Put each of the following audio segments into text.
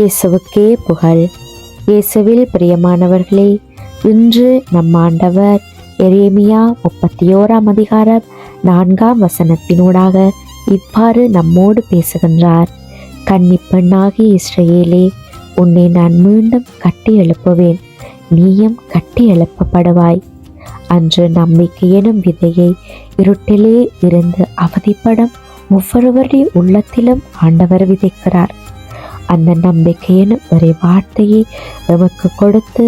இயேசுவுக்கே புகழ். இயேசுவில் பிரியமானவர்களே இன்று நம் ஆண்டவர் எரேமியா முப்பத்தி ஓராம் அதிகாரம் நான்காம் வசனத்தினூடாக இவ்வாறு நம்மோடு பேசுகின்றார். கன்னிப்பெண்ணாகி இஸ்ரேலே உன்னை நான் மீண்டும் கட்டி எழுப்புவேன். நீயும் கட்டி எழுப்பப்படுவாய். அன்று நம்பிக்கை எனும் விதையை இருட்டிலே இருந்து அவதிப்படும் ஒவ்வொருவருடைய உள்ளத்திலும் ஆண்டவர் விதைக்கிறார். அந்த நம்பிக்கையின் ஒரு வார்த்தையை எமக்கு கொடுத்து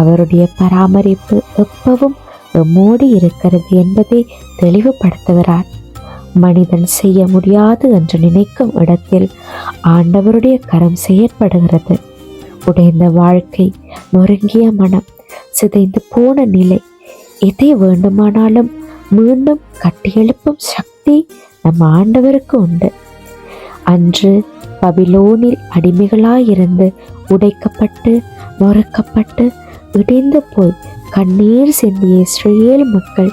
அவருடைய பராமரிப்பு எப்பவும் எம்மோடு இருக்கிறது என்பதை தெளிவுபடுத்துகிறார். மனிதன் செய்ய முடியாது என்று நினைக்கும் இடத்தில் ஆண்டவருடைய கரம் செயற்படுகிறது. உடைந்த வாழ்க்கை நொறுங்கிய மனம் சிதைந்து போன நிலை எதை வேண்டுமானாலும் மீண்டும் கட்டியெழுப்பும் சக்தி நம் ஆண்டவருக்கு உண்டு. அன்று பபிலோனில் அடிமைகளாயிருந்து உடைக்கப்பட்டு நொறுக்கப்பட்டு இடிந்து போய் கண்ணீர் சிந்திய இஸ்ரேல் மக்கள்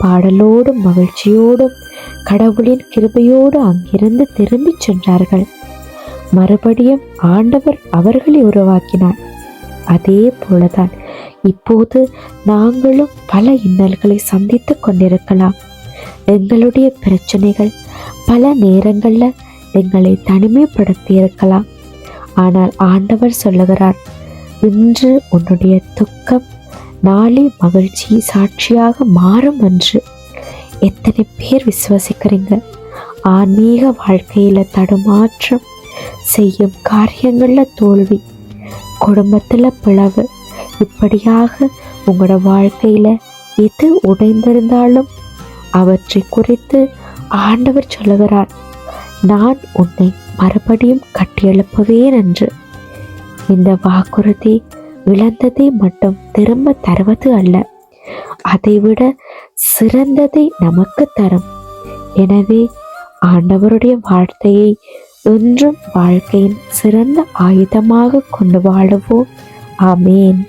பாடலோடும் மகிழ்ச்சியோடும் கடவுளின் கிருபையோடு அங்கிருந்து திரும்பிச் சென்றார்கள். மறுபடியும் ஆண்டவர் அவர்களை உருவாக்கினார். அதே போலதான் இப்போது நாங்களும் பல இன்னல்களை சந்தித்துக் கொண்டிருக்கலாம். எங்களுடைய பிரச்சனைகள் பல நேரங்களில் எங்களை தனிமைப்படுத்தி இருக்கலாம் ஆனால் ஆண்டவர் சொல்லுகிறார் இன்று உன்னுடைய துக்கம் நாளை மகிழ்ச்சி சாட்சியாக மாறும் என்று. எத்தனை பேர் விசுவசிக்கிறீங்க? ஆன்மீக வாழ்க்கையில தடுமாற்றம் செய்யும் காரியங்கள்ல தோல்வி குடும்பத்துல பிளவு. இப்படியாக உங்களோட வாழ்க்கையில எது உடைந்திருந்தாலும் அவற்றை குறித்து ஆண்டவர் சொல்லுகிறார். நான் உன்னை மறுபடியும் கட்டியெழுப்புவேன் என்று. இந்த வாக்குறுதி இழந்ததை மட்டும் திரும்ப தருவது அல்ல. அதைவிட சிறந்ததை நமக்கு தரும். எனவே ஆண்டவருடைய வாழ்க்கையை என்றும் வாழ்க்கையின் சிறந்த ஆயுதமாக கொண்டு வாழுவோம். ஆமேன்.